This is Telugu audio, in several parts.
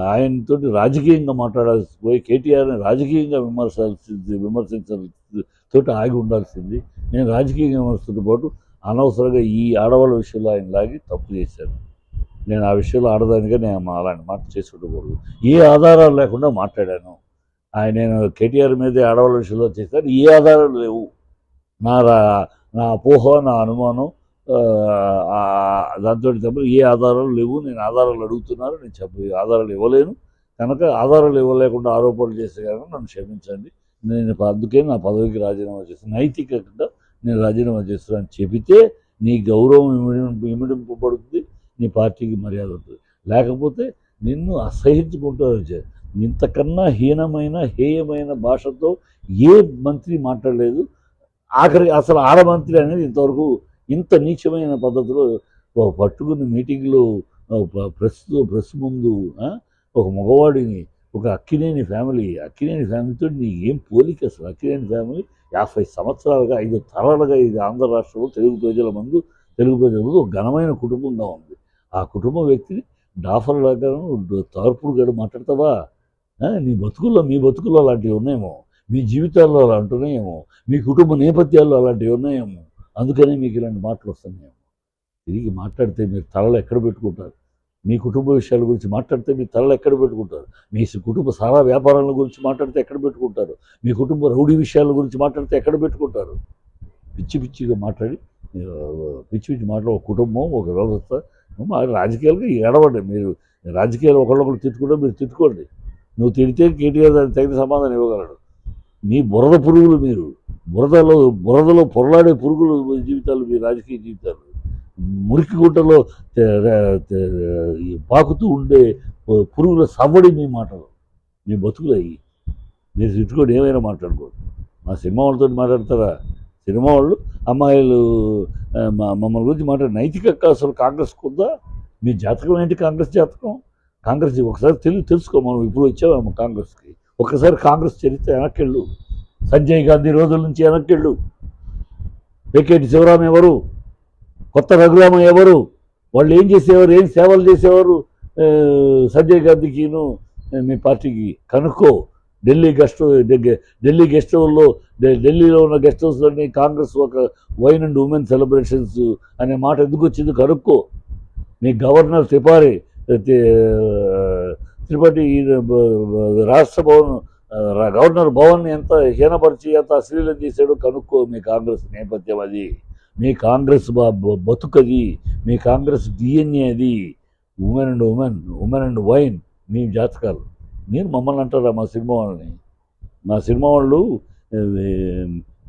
ఆయనతో రాజకీయంగా మాట్లాడాల్సి పోయి కేటీఆర్ని రాజకీయంగా విమర్శాల్సింది విమర్శించాల్సింది తోటి ఆగి ఉండాల్సింది. నేను రాజకీయ విమర్శతో పాటు అనవసరంగా ఈ ఆడవాళ్ళ విషయంలో ఆయన లాగి తప్పు చేశాను నేను ఆ విషయంలో ఆడదానిగా నేను అలాంటి మాట చేసి ఉండకూడదు ఏ ఆధారాలు లేకుండా మాట్లాడాను. ఆయన నేను కేటీఆర్ మీదే ఆడవాళ్ళ విషయంలో చేశాను. ఏ ఆధారాలు లేవు. నా రా- నా అపోహ నా అనుమానం దాంతో తప్ప ఏ ఆధారాలు లేవు. నేను ఆధారాలు అడుగుతున్నాను నేను చెప్ప ఆధారాలు ఇవ్వలేను. కనుక ఆధారాలు ఇవ్వలేకుండా ఆరోపణలు చేస్తే కనుక నన్ను క్షమించండి. నేను అందుకే నా పదవికి రాజీనామా చేస్తాను నైతికంగా నేను రాజీనామా చేస్తున్నాను చెబితే నీ గౌరవం ఇమిడింపు ఇమిడింపబడుతుంది నీ పార్టీకి మర్యాద ఉంటుంది. లేకపోతే నిన్ను అసహించుకుంటారు ఇంతకన్నా హీనమైన హేయమైన భాషతో ఏ మంత్రి మాట్లాడలేదు. ఆఖరి అసలు ఆడమంత్రి అనేది ఇంతవరకు ఇంత నీచమైన పద్ధతిలో పట్టుకుని మీటింగ్లో ప్రెస్ ప్రెస్ ముందు ఒక మగవాడిని ఒక అక్కినేని ఫ్యామిలీ అక్కినేని ఫ్యామిలీతో నీ ఏం పోలిక అసలు? అక్కినేని ఫ్యామిలీ యాభై సంవత్సరాలుగా ఐదు తరాలుగా ఇది ఆంధ్ర రాష్ట్రంలో తెలుగు ప్రజల ముందు తెలుగు ప్రజల ముందు ఒక ఘనమైన కుటుంబంగా ఉంది. ఆ కుటుంబ వ్యక్తిని డాఫర్ లాగా తోర్పుడు గడు మాట్లాడతావా? నీ బతుకుల్లో మీ బతుకుల్లో అలాంటివి ఉన్నాయేమో. మీ జీవితాల్లో అలాంటి ఉన్నాయేమో మీ కుటుంబ నేపథ్యాల్లో అలాంటివి ఉన్నాయేమో. అందుకనే మీకు ఇలాంటి మాటలు వస్తున్నాయేమో తిరిగి మాట్లాడితే మీరు తలలు ఎక్కడ పెట్టుకుంటారు? మీ కుటుంబ విషయాల గురించి మాట్లాడితే మీ తలలు ఎక్కడ పెట్టుకుంటారు? మీ కుటుంబ సారా వ్యాపారాల గురించి మాట్లాడితే ఎక్కడ పెట్టుకుంటారు? మీ కుటుంబ రౌడీ విషయాల గురించి మాట్లాడితే ఎక్కడ పెట్టుకుంటారు? పిచ్చి పిచ్చిగా మాట్లాడి పిచ్చి పిచ్చి మాట్లాడే ఒక కుటుంబం ఒక వ్యవస్థ రాజకీయాలుగా ఏడవండి మీరు రాజకీయాలు ఒకళ్ళొకరు తిట్టుకుంటే మీరు తిట్టుకోండి. నువ్వు తిడితే కేటీఆర్ దానికి తగిన సమాధానం ఇవ్వగలడు. మీ బురద పురుగులు మీరు. బురదలో బురదలో పొరలాడే పురుగులు జీవితాలు మీ రాజకీయ జీవితాలు. మురికి గుట్టలో పాకుతూ ఉండే పురుగుల సవ్వడి మీ మాటలు మీ బతుకులు అయ్యి. మీరు తిట్టుకోండి ఏమైనా మాట్లాడుకోండి. మా సినిమా వాళ్ళతో మాట్లాడతారా? సినిమా వాళ్ళు అమ్మాయిలు మా- మమ్మల్ని గురించి మాట్లాడే నైతిక అసలు కాంగ్రెస్ ఉందా మీ జాతకం ఏంటి కాంగ్రెస్ జాతకం? కాంగ్రెస్ ఒకసారి తెలుగు తెలుసుకో మనం ఇప్పుడు వచ్చాము కాంగ్రెస్కి. ఒకసారి కాంగ్రెస్ చరిత్ర వెనక్కెళ్ళు. సంజయ్ గాంధీ రోజుల నుంచి వెనక్కెళ్ళు. వెకేటి శివరాం ఎవరు? కొత్త రఘురామ ఎవరు? వాళ్ళు ఏం చేసేవారు? ఏం సేవలు చేసేవారు? సంజయ్ గాంధీకిను మీ పార్టీకి కనుక్కో. ఢిల్లీ గెస్ట్ ఢిల్లీ గెస్ట్ హౌస్లో ఢిల్లీలో ఉన్న గెస్ట్ హౌస్లోని కాంగ్రెస్ ఒక వైన్ అండ్ ఉమెన్ సెలబ్రేషన్స్ అనే మాట ఎందుకు వచ్చింది కనుక్కో. మీ గవర్నర్ తిపారి తిరుపతి రాష్ట్ర భవన్ గవర్నర్ భవన్ ఎంత హీనపరిచి ఎంత అశ్లీలం చేశాడో కనుక్కో మీ కాంగ్రెస్ నేపథ్యం అది. మీ కాంగ్రెస్ బ- బతుకది. మీ కాంగ్రెస్ డిఎన్ఏ అది. Women and women women and wine మీ జాతకాలు. మీరు మమ్మల్ని అంటారా మా సినిమా వాళ్ళని? మా సినిమా వాళ్ళు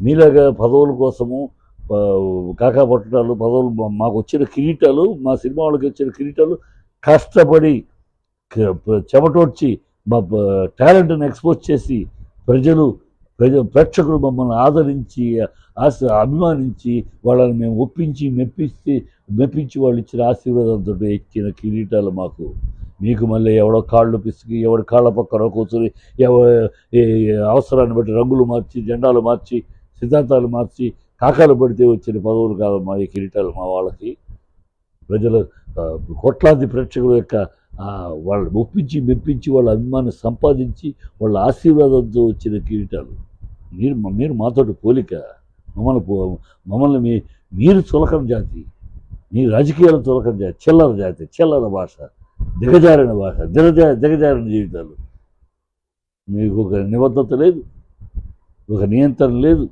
మీలాగా పదవుల కోసము కాకా పట్టడాలు పదవులు మాకు వచ్చిన కిరీటాలు మా సినిమా వాళ్ళకి వచ్చిన కిరీటాలు కష్టపడి చెమటోడ్చి మా టాలెంట్ని ఎక్స్పోజ్ చేసి ప్రజలు ప్రజ ప్రేక్షకులు మమ్మల్ని ఆదరించి ఆశ అభిమానించి వాళ్ళని మేము ఒప్పించి మెప్పిస్తే మెప్పించి వాళ్ళు ఇచ్చిన ఆశీర్వాదంతో ఇచ్చిన కిరీటాలు మాకు. మీకు మళ్ళీ ఎవడో కాళ్ళు పిసికి ఎవడి కాళ్ళ పక్కన కూర్చొని ఎవ అవసరాన్ని బట్టి రంగులు మార్చి జెండాలు మార్చి సిద్ధాంతాలు మార్చి కాకాలు పడితే వచ్చిన పదవులు కాదు మా ఈ కిరీటాలు మా వాళ్ళకి. ప్రజల కొట్లాది కోట్లాది ప్రేక్షకుల యొక్క వాళ్ళని ఒప్పించి మెప్పించి వాళ్ళ అభిమానం సంపాదించి వాళ్ళ ఆశీర్వాదంతో వచ్చిన కిరీటాలు. మీరు మీరు మాతోటి పోలిక మమ్మల్ని పో- మమ్మల్ని మీ మీరు చులకం జాతి మీ రాజకీయాల చులకం జాతి చిల్లర జాతి చిల్లర భాష దిగజారిన భాష దిగజా దిగజారిన జీవితాలు. మీకు ఒక నిబద్ధత లేదు ఒక నియంత్రణ లేదు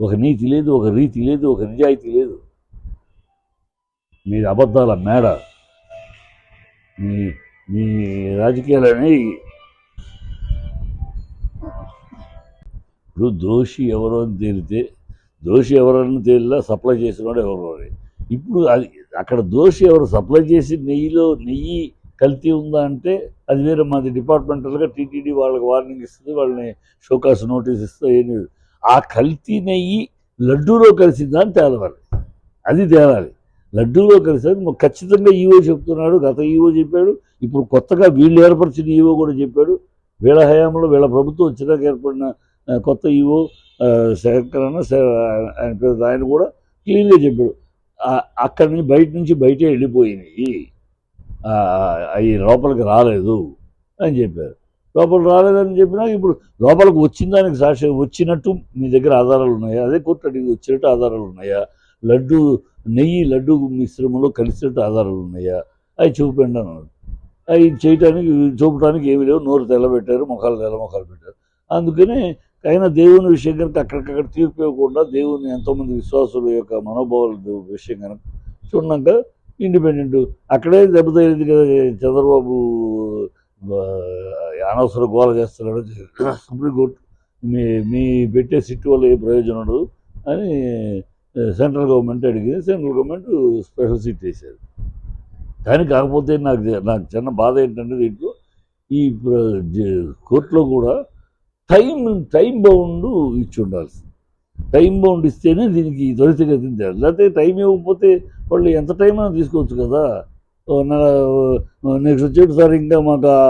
ఒక నీతి లేదు ఒక రీతి లేదు ఒక నిజాయితీ లేదు. మీది అబద్ధాల మేడ. మీ మీ రాజకీయాలని ఇప్పుడు దోషి ఎవరో అని తేలితే దోషి ఎవరని తేలిలా సప్లై చేసినవాడు ఎవరో అని. ఇప్పుడు అది అక్కడ దోషి ఎవరు సప్లై చేసి నెయ్యిలో నెయ్యి కల్తీ ఉందా అంటే అది వేరే మాది డిపార్ట్మెంటల్గా టీటీడీ వాళ్ళకి వార్నింగ్ ఇస్తుంది వాళ్ళని షోకాస్ నోటీస్ ఇస్తా ఏం ఆ కల్తీ నెయ్యి లడ్డూలో కలిసిందా అని తేలవాలి. అది తేలాలి. లడ్డూలో కలిసి ఖచ్చితంగా ఈవో చెప్తున్నాడు. గత ఈవో చెప్పాడు. ఇప్పుడు కొత్తగా వీళ్ళు ఏర్పరిచిన ఈవో కూడా చెప్పాడు. వీళ్ళ హయాంలో వీళ్ళ ప్రభుత్వం వచ్చినాక ఏర్పడిన కొత్త ఈవో శంకరన్న ఆయన పేరు ఆయన కూడా క్లీన్గా చెప్పాడు. అక్కడి నుంచి బయట నుంచి బయటే వెళ్ళిపోయినాయి. అవి లోపలికి రాలేదు అని చెప్పారు. లోపల రాలేదని చెప్పినా ఇప్పుడు లోపలికి వచ్చిన దానికి సాక్షి వచ్చినట్టు మీ దగ్గర ఆధారాలు ఉన్నాయా? అదే కోర్టు అడిగి వచ్చినట్టు ఆధారాలు ఉన్నాయా? లడ్డు నెయ్యి లడ్డు మిశ్రమంలో కలిసినట్టు ఆధారాలు ఉన్నాయా? అవి చూపండి అన్నాడు. అవి చేయటానికి చూపడానికి ఏమీ లేవు. నోరు తెల్లబెట్టారు ముఖాలు తెల్లముఖాలు పెట్టారు. అందుకనే అయినా దేవుని విషయం కనుక అక్కడికక్కడ తీర్పు ఇవ్వకుండా దేవుని ఎంతోమంది విశ్వాసుల యొక్క మనోభావాల విషయం కనుక చూడక ఇండిపెండెంట్. అక్కడే దెబ్బతగిలింది కదా చంద్రబాబు అనవసర గోల చేస్తున్నాడు సుప్రీంకోర్టు మీ మీ పెట్టే సిట్టు వల్ల ఏ ప్రయోజనం ఉండదు అని సెంట్రల్ గవర్నమెంట్ అడిగింది సెంట్రల్ గవర్నమెంట్ స్పెషల్ సీట్ వేశారు. కానీ కాకపోతే నాకు నాకు చిన్న బాధ ఏంటంటే దీంట్లో ఈ కోర్టులో కూడా టైం టైం బౌండ్ ఇచ్చి ఉండాల్సింది. టైం బౌండ్ ఇస్తేనే దీనికి త్వరితగతిని తేలి లేకపోతే టైం ఇవ్వకపోతే వాళ్ళు ఎంత టైం అయినా తీసుకోవచ్చు కదా. నెక్స్ట్ వచ్చేటిసారి ఇంకా మాకు ఆ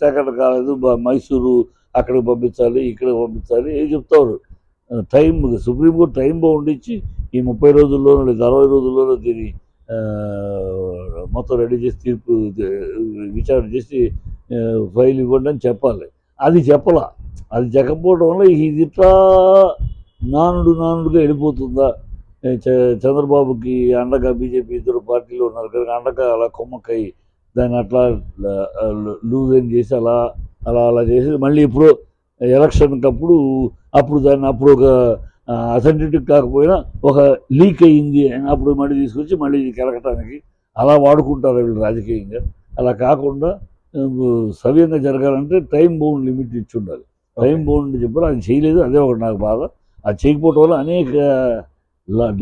సేకరణ కాలేదు మైసూరు అక్కడికి పంపించాలి ఇక్కడికి పంపించాలి ఏం చెప్తారు? టైం సుప్రీంకోర్టు టైం బౌండ్ ఇచ్చి ఈ ముప్పై రోజుల్లోనూ లేదా అరవై రోజుల్లోనో దీన్ని మొత్తం రెడీ చేసి తీర్పు విచారణ చేసి ఫైల్ ఇవ్వండి అని చెప్పాలి. అది చెప్పలా. అది చెప్పకపోవడం వల్ల ఇది ఇట్లా నానుడు నానుడుగా వెళ్ళిపోతుందా? చ- చంద్రబాబుకి అండగా బీజేపీ ఇద్దరు పార్టీలు ఉన్నారు కనుక అండగా అలా కొమ్మక్కై దాన్ని అట్లా లూజ్ అని చేసి అలా అలా అలా చేసి మళ్ళీ ఇప్పుడు ఎలక్షన్కి అప్పుడు దాన్ని అప్పుడు ఒక అథెంటిక్ కాకపోయినా ఒక లీక్ అయ్యింది అని అప్పుడు మళ్ళీ తీసుకొచ్చి మళ్ళీ ఇది కెలకటానికి అలా వాడుకుంటారు వీళ్ళు రాజకీయంగా. అలా కాకుండా సవ్యంగా జరగాలంటే టైం బౌండ్ లిమిట్ ఇచ్చి ఉండాలి. టైం బౌండ్ చెప్పారు అది చేయలేదు అదే ఒకటి నాకు బాధ. అది చేయకపోవడం వల్ల అనేక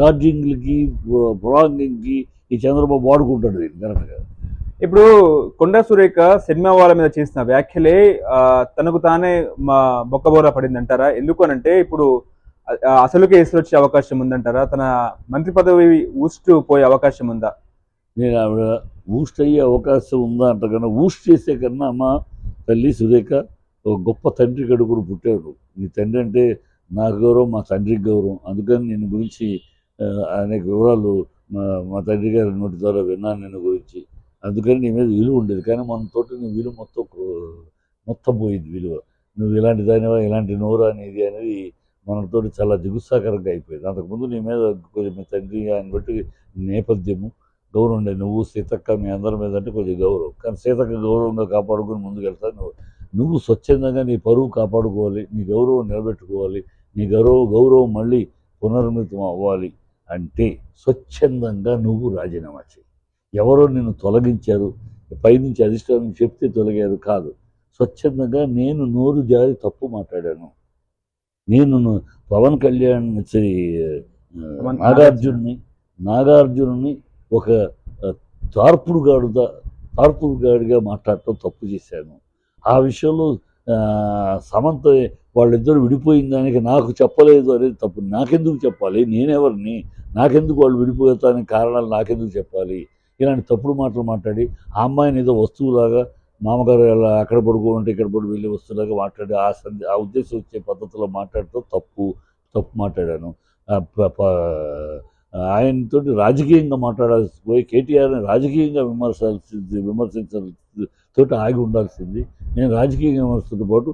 డార్జింగ్లకి ప్రొలాంగింగ్కి ఈ చంద్రబాబు వాడుకుంటాడు దీన్ని కరెక్ట్గా. ఇప్పుడు కొండా సురేఖ సినిమా వాళ్ళ మీద చేసిన వ్యాఖ్యలే తనకు తానే మా బొక్కబోర పడింది అంటారా ఎందుకు అనంటే ఇప్పుడు అసలు కేసులు వచ్చే అవకాశం ఉందంటారా? తన మంత్రి పదవి ఊస్ట్ పోయే అవకాశం ఉందా? నేను ఆవిడ ఊస్ట్ అయ్యే అవకాశం ఉందా అంట కన్నా ఊస్ట్ చేసే కన్నా అమ్మ తల్లి సురేఖ ఒక గొప్ప తండ్రి కడుపును పుట్టాడు. నీ తండ్రి అంటే నా గౌరవం మా తండ్రికి గౌరవం. అందుకని నేను గురించి అనేక వివరాలు మా మా తండ్రి గారి నోటి ద్వారా విన్నాను నేను గురించి. అందుకని నీ మీద విలువ ఉండేది. కానీ మన తోటి నీ విలువ మొత్తం మొత్తం పోయింది విలువ. నువ్వు ఇలాంటి దానివా ఇలాంటి నోరు అనేది అనేది మనతోటి చాలా దిగుత్సాకరంగా అయిపోయింది. అంతకుముందు నీ మీద కొంచెం మీ తండ్రి ఆయన బట్టి నేపథ్యము గౌరవం ఉండే నువ్వు సీతక్క మీ అందరి మీద అంటే కొంచెం గౌరవం. కానీ సీతక్క గౌరవంగా కాపాడుకుని ముందుకు వెళ్తాను నువ్వు నువ్వు స్వచ్ఛందంగా నీ పరువు కాపాడుకోవాలి నీ గౌరవం నిలబెట్టుకోవాలి నీ గౌరవం గౌరవం మళ్ళీ పునర్మితం అవ్వాలి అంటే స్వచ్ఛందంగా నువ్వు రాజీనామా చేయి ఎవరో నిన్ను తొలగించారు పైనుంచి అధిష్టానం చెప్తే తొలగారు కాదు. స్వచ్ఛందంగా నేను నోరు జారి తప్పు మాట్లాడాను. నేను పవన్ కళ్యాణ్ శ్రీ నాగార్జున్ని నాగార్జునుని ఒక తార్పుడుగాడుగా తార్పుడుగాడిగా మాట్లాడటం తప్పు చేశాను. ఆ విషయంలో సమంత వాళ్ళిద్దరు విడిపోయిన దానికి నాకు చెప్పలేదు అనేది తప్పు నాకెందుకు చెప్పాలి? నేనెవరిని? నాకెందుకు వాళ్ళు విడిపోతానికి కారణాలు నాకెందుకు చెప్పాలి? ఇలాంటి తప్పుడు మాటలు మాట్లాడి ఆ అమ్మాయిని ఏదో వస్తువులాగా మామగారు ఎలా అక్కడ పడుకోమంటే ఇక్కడ పడి వెళ్ళి వస్తువులాగా మాట్లాడి ఆ సంది ఆ ఉద్దేశం వచ్చే పద్ధతిలో మాట్లాడటం తప్పు తప్పు మాట్లాడాను. ఆయనతో ఆయనతోటి రాజకీయంగా మాట్లాడాల్సి పోయి కేటీఆర్ని రాజకీయంగా విమర్శాల్సింది విమర్శించాల్సి తోటి ఆగి ఉండాల్సింది. నేను రాజకీయ విమర్శతో పాటు